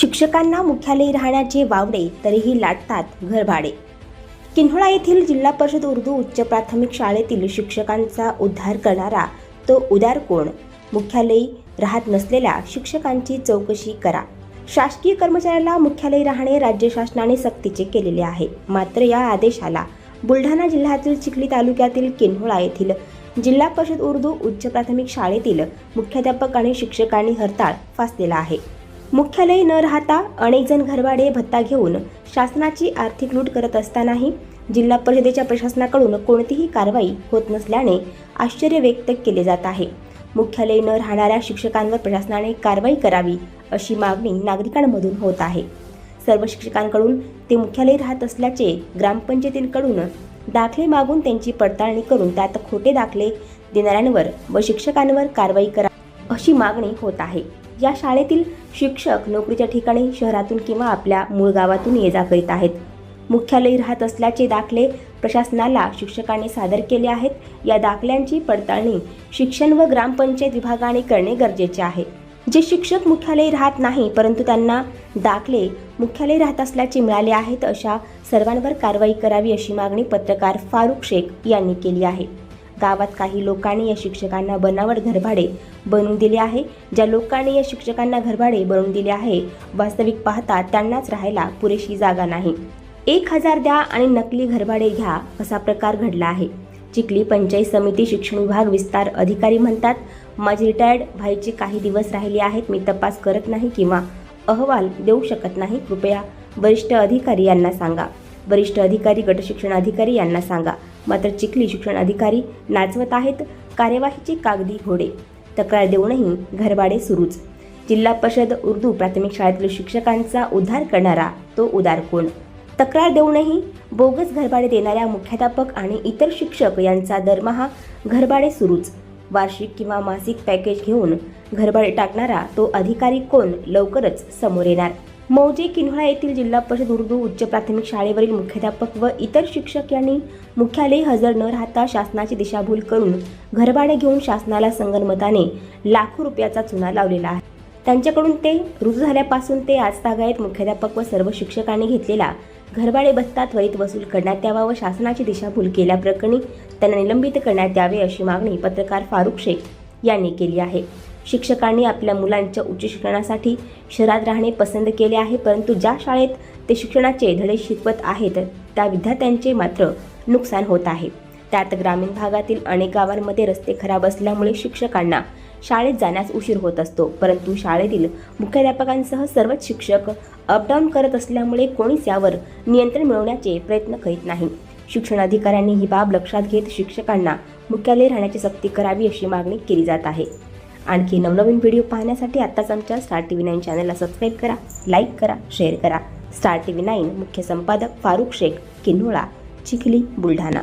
शिक्षकांना मुख्यालयी राहण्याचे वावडे तरीही लाटतात घरभाडे. किन्होळा येथील जिल्हा परिषद उर्दू उच्च प्राथमिक शाळेतील शिक्षकांचा उद्धार करणारा तो उदार कोण? मुख्यालयी राहत नसलेल्या शिक्षकांची चौकशी करा. शासकीय कर्मचाऱ्याला मुख्यालयी राहणे राज्य शासनाने सक्तीचे केलेले आहे. मात्र या आदेशाला बुलढाणा जिल्ह्यातील चिखली तालुक्यातील किन्होळा येथील जिल्हा परिषद उर्दू उच्च प्राथमिक शाळेतील मुख्याध्यापक आणि शिक्षकांनी हरताळ फासलेला आहे. मुख्यालय न राहता अनेक जण घरभाडे भत्ता घेऊन शासनाची आर्थिक लूट करत असतानाही जिल्हा परिषदेच्या प्रशासनाकडून कोणतीही कारवाई होत नसल्याने आश्चर्य व्यक्त केले जात आहे. मुख्यालय न राहणाऱ्या शिक्षकांवर प्रशासनाने कारवाई करावी अशी मागणी नागरिकांमधून होत आहे. सर्व शिक्षकांकडून ते मुख्यालय राहत असल्याचे ग्रामपंचायतींकडून दाखले मागून त्यांची पडताळणी करून त्यात खोटे दाखले देणाऱ्यांवर व शिक्षकांवर कारवाई करा अशी मागणी होत आहे. या शाळेतील शिक्षक नोकरीच्या ठिकाणी शहरातून किंवा आपल्या मूळ गावातून ये जा करीत आहेत. मुख्यालयी राहत असल्याचे दाखले प्रशासनाला शिक्षकांनी सादर केले आहेत. या दाखल्यांची पडताळणी शिक्षण व ग्रामपंचायत विभागाने करणे गरजेचे आहे. जे शिक्षक मुख्यालय राहत नाही परंतु त्यांना दाखले मुख्यालय राहत असल्याचे मिळाले आहेत अशा सर्वांवर कारवाई करावी अशी मागणी पत्रकार फारुख शेख यांनी केली आहे. गावात काही लोकांनी या शिक्षकांना बनावट घरभाडे बनवून दिले आहे. ज्या लोकांनी या शिक्षकांना घरभाडे बनवून दिले आहे वास्तविक पाहता त्यांनाच राहायला पुरेशी जागा नाही. एक हजार द्या आणि नकली घरभाडे घ्या असा प्रकार घडला आहे. चिखली पंचायत समिती शिक्षण विभाग विस्तार अधिकारी म्हणतात माझे रिटायर्ड व्हायचे काही दिवस राहिले आहेत मी तपास करत नाही किंवा अहवाल देऊ शकत नाही कृपया वरिष्ठ अधिकारी यांना सांगा. वरिष्ठ अधिकारी गटशिक्षण अधिकारी यांना सांगा. मात्र चिखली शिक्षण अधिकारी नाचवत आहेत. कार्यवाहीचे कागदी घोडे. तक्रार देऊनही घरभाडे सुरूच. जिल्हा परिषद उर्दू प्राथमिक शाळेतील शिक्षकांचा उद्धार करणारा तो उदार कोण? तक्रार देऊनही बोगस घरभाडे देणाऱ्या मुख्याध्यापक आणि इतर शिक्षक यांचा दरमहा घरभाडे सुरूच. वार्षिक किंवा मासिक पॅकेज घेऊन घरभाडे टाकणारा तो अधिकारी कोण? लवकरच समोर येणार. मौजे किन्होळा येथील जिल्हा परिषद उर्दू उच्च प्राथमिक शाळेवरील मुख्याध्यापक व इतर शिक्षक यांनी मुख्यालयी हजर न राहता शासनाची दिशाभूल करून घरभाडे घेऊन शासनाला संगनमताने लाखो रुपयाचा चुना लावलेला आहे. त्यांच्याकडून ते रुजू झाल्यापासून ते आज तागायत मुख्याध्यापक व सर्व शिक्षकांनी घेतलेला घरभाडे भत्ता त्वरित वसूल करण्यात यावा व शासनाची दिशाभूल केल्याप्रकरणी त्यांना निलंबित करण्यात यावे अशी मागणी पत्रकार फारुख शेख यांनी केली आहे. शिक्षकांनी आपल्या मुलांच्या उच्च शिक्षणासाठी शहरात राहणे पसंत केले आहे परंतु ज्या शाळेत ते शिक्षणाचे धडे शिकवत आहेत त्या विद्यार्थ्यांचे मात्र नुकसान होत आहे. त्यात ग्रामीण भागातील अनेक गावांमध्ये रस्ते खराब असल्यामुळे शिक्षकांना शाळेत जाण्यास उशीर होत असतो परंतु शाळेतील मुख्याध्यापकांसह सर्वच शिक्षक अपडाऊन करत असल्यामुळे कोणीच यावर नियंत्रण मिळवण्याचे प्रयत्न करीत नाही. शिक्षण अधिकाऱ्यांनी ही बाब लक्षात घेत शिक्षकांना मुख्यालय राहण्याची सक्ती करावी अशी मागणी केली जात आहे. आणखी नवनवीन व्हिडिओ पाहण्यासाठी आत्ताच आमच्या स्टार टी व्ही नाईन चॅनलला सबस्क्राईब करा लाईक करा शेअर करा. स्टार टी व्ही नाईन मुख्य संपादक फारुख शेख किन्होळा चिखली बुलढाणा.